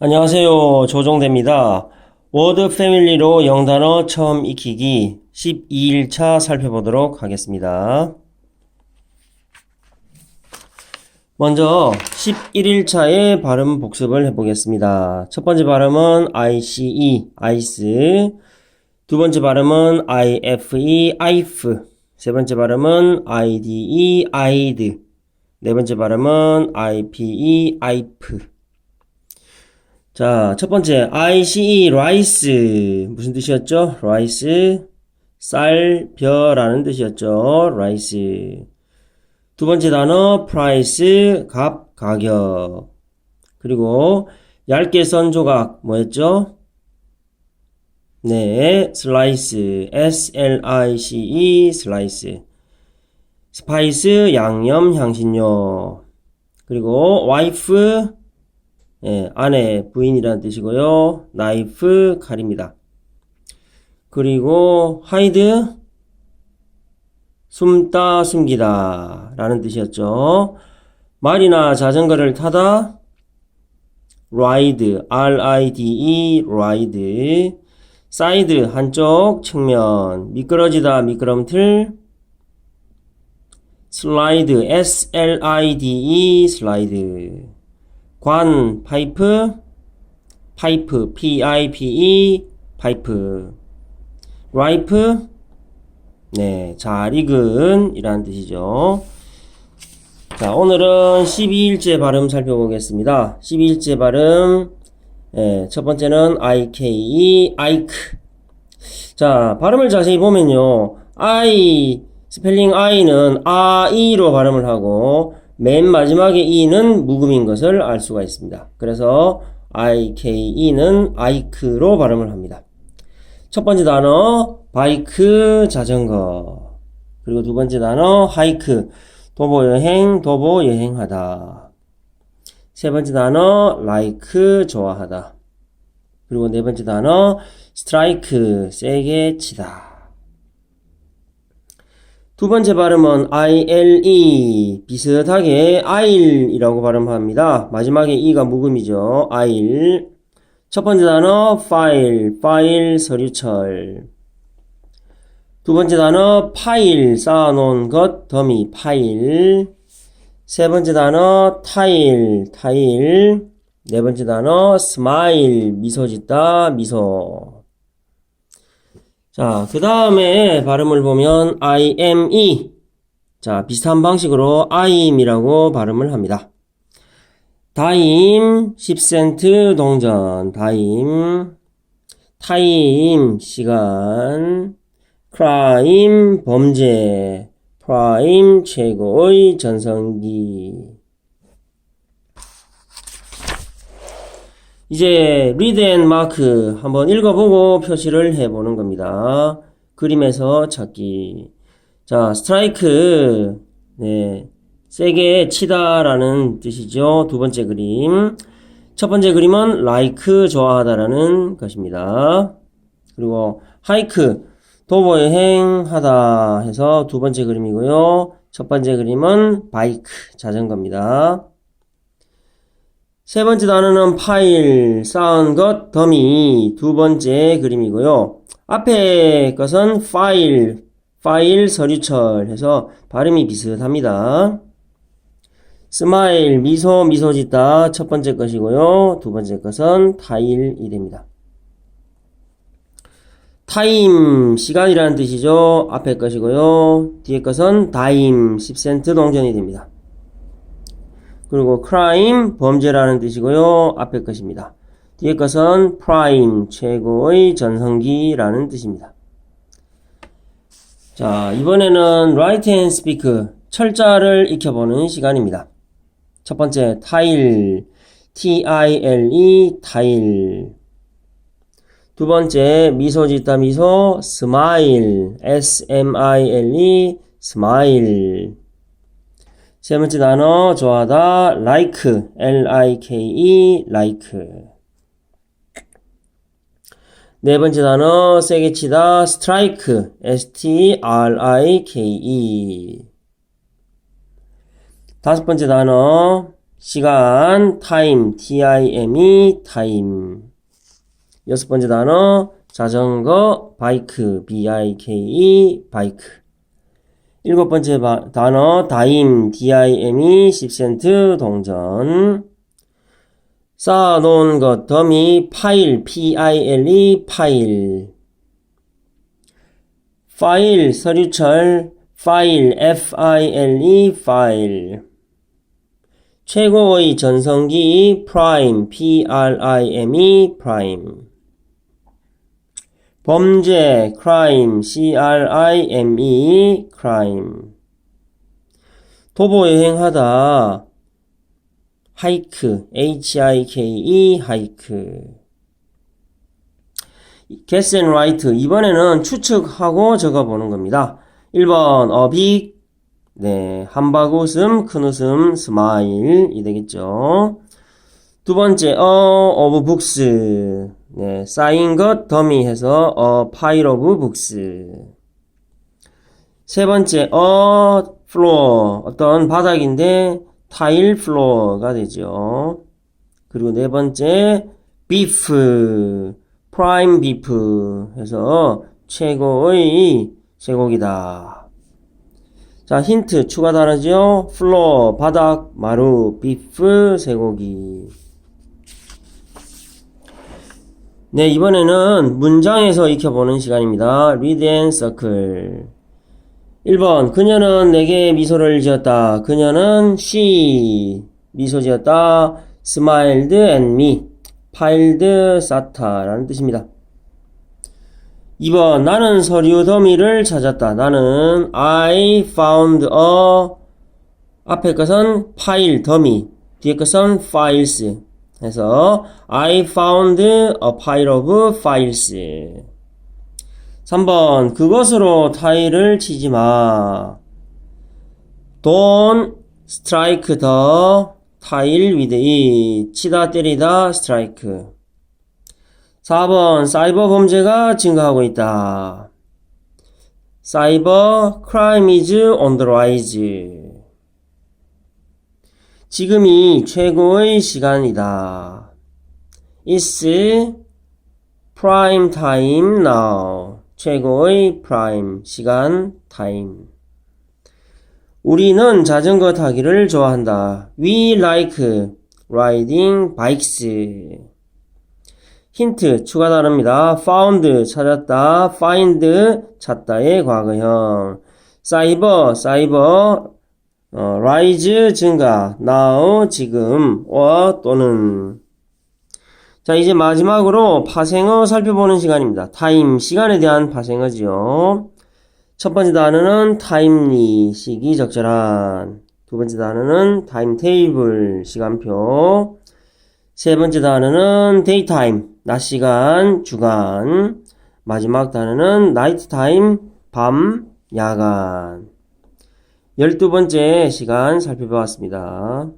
안녕하세요. 조종대입니다. 워드 패밀리로 영단어 처음 익히기 12일차 살펴보도록 하겠습니다. 먼저 11일차의 발음 복습을 해보겠습니다. 첫 번째 발음은 ICE, ICE. 두 번째 발음은 IFE, IF. 세 번째 발음은 IDE, ID. 네 번째 발음은 IPE, IP. 자, 첫 번째, ICE, 라이스. 무슨 뜻이었죠? 라이스. 쌀, 벼라는 뜻이었죠. 라이스. 두 번째 단어, price, 값, 가격. 그리고 얇게 썬 조각, 뭐였죠? 네, slice, S-L-I-C-E, slice. 스파이스, 양념, 향신료. 그리고 wife, 예, 아내, 부인이라는 뜻이고요. 나이프, 칼입니다. 그리고 하이드, 숨다, 숨기다 라는 뜻이었죠. 말이나 자전거를 타다, ride, R-I-D-E, ride. 사이드, 한쪽, 측면. 미끄러지다, 미끄럼틀. 슬라이드, S-L-I-D-E, 슬라이드. 관, 파이프, 파이프, P-I-P-E, 파이프. 라이프, 네, 잘 익은 이라는 뜻이죠. 자, 오늘은 12일째 발음 살펴보겠습니다. 12일째 발음, 예, 첫 번째는 IKE, 아이크. 자, 발음을 자세히 보면요. I, 스펠링 I는 아이로 발음을 하고, 맨 마지막에 E는 묵음인 것을 알 수가 있습니다. 그래서 IKE는 아이크로 발음을 합니다. 첫 번째 단어, 바이크, 자전거. 그리고 두 번째 단어, 하이크, 도보 여행, 도보 여행하다. 세 번째 단어, like, 좋아하다. 그리고 네 번째 단어, strike, 세게 치다. 두 번째 발음은 ile, 비슷하게 ile이라고 발음합니다. 마지막에 e가 묵음이죠. il. 첫 번째 단어, file, 파일, 서류철. 두 번째 단어, 파일, 쌓아놓은 것, 더미, 파일. 세 번째 단어, 타일, 타일. 네 번째 단어, 스마일, 미소 짓다, 미소. 자, 그 다음에 발음을 보면, I am e. 자, 비슷한 방식으로 I'm이라고 발음을 합니다. 다임, 10센트 동전, 다임. 타임, 시간. 크라임, 범죄. 프라임, 최고의 전성기. 이제 리드 앤 마크 한번 읽어보고 표시를 해보는 겁니다. 그림에서 찾기. 자, 스트라이크. 네. 세게 치다라는 뜻이죠. 두 번째 그림. 첫 번째 그림은 like 좋아하다라는 것입니다. 그리고 하이크 도보 여행하다 해서 두 번째 그림이고요. 첫 번째 그림은 바이크 자전거입니다. 세 번째 단어는 파일 쌓은 것 더미 두 번째 그림이고요. 앞에 것은 파일 파일 서류철 해서 발음이 비슷합니다. 스마일, 미소, 미소 짓다 첫 번째 것이고요. 두 번째 것은 타일이 됩니다. 타임, 시간이라는 뜻이죠. 앞에 것이고요. 뒤에 것은 다임, 10센트 동전이 됩니다. 그리고 크라임, 범죄라는 뜻이고요. 앞에 것입니다. 뒤에 것은 프라임, 최고의 전성기라는 뜻입니다. 자, 이번에는 write and speak, 철자를 익혀보는 시간입니다. 첫 번째, T-I-L-E, 타일. 두 번째, 미소 짓다 미소, 스마일, S-M-I-L-E, 스마일. 세 번째 단어, 좋아하다, like, L-I-K-E, like. 네 번째 단어, 세게 치다, strike, S-T-R-I-K-E. 다섯 번째 단어, 시간, time, time, time. 여섯 번째 단어, 자전거, 바이크, b-i-k-e, 바이크. 일곱 번째 바- 단어, 다임, d-i-m-e, 10센트, 동전. 쌓아놓은 것, 더미, 파일, p-i-l-e, 파일. 파일, 서류철, 파일, f-i-l-e, 파일. 최고의 전성기, 프라임, p-r-i-m-e, 프라임. 범죄, crime, c-r-i-m-e, crime. 도보 여행하다, 하이크, h-i-k-e, 하이크. guess and write. 이번에는 추측하고 적어보는 겁니다. 1번, 어빅, 네, 한박 웃음, 큰 웃음, 스마일이 되겠죠. 두 번째, 어, of books. 네, 쌓인 것, 더미 해서, 어, pile of books. 세 번째, 어, floor. 어떤 바닥인데, 타일 플로어가 되죠. 그리고 네 번째, beef. prime beef 해서, 최고의 쇠고기다. 자, 힌트 추가 단어죠. 플로어, 바닥, 마루, 비프, 쇠고기. 네, 이번에는 문장에서 익혀보는 시간입니다. Read and circle. 1번, 그녀는 내게 미소를 지었다. 그녀는 she, 미소 지었다. smiled at me, piled, 쌓다. 라는 뜻입니다. 2번, 나는 서류 더미를 찾았다. 나는 I found a 앞에 것은 파일 더미, 뒤에 것은 files 해서 I found a pile of files. 3번, 그것으로 타일을 치지 마. Don't strike the tile with it. 치다, 때리다, strike. 4번, 사이버 범죄가 증가하고 있다. 사이버 crime is on the rise. 지금이 최고의 시간이다. It's prime time now. 최고의 prime 시간 time. 우리는 자전거 타기를 좋아한다. We like riding bikes. 힌트 추가 단어입니다. found 찾았다, find 찾다의 과거형. 사이버 사이버 어, rise 증가, now 지금 어 또는 자 이제 마지막으로 파생어 살펴보는 시간입니다. 타임 시간에 대한 파생어지요. 첫 번째 단어는 timely 시기 적절한. 두 번째 단어는 타임테이블 시간표. 세 번째 단어는 daytime, 낮 시간, 주간. 마지막 단어는 nighttime, 밤, 야간. 열두 번째 시간 살펴보았습니다.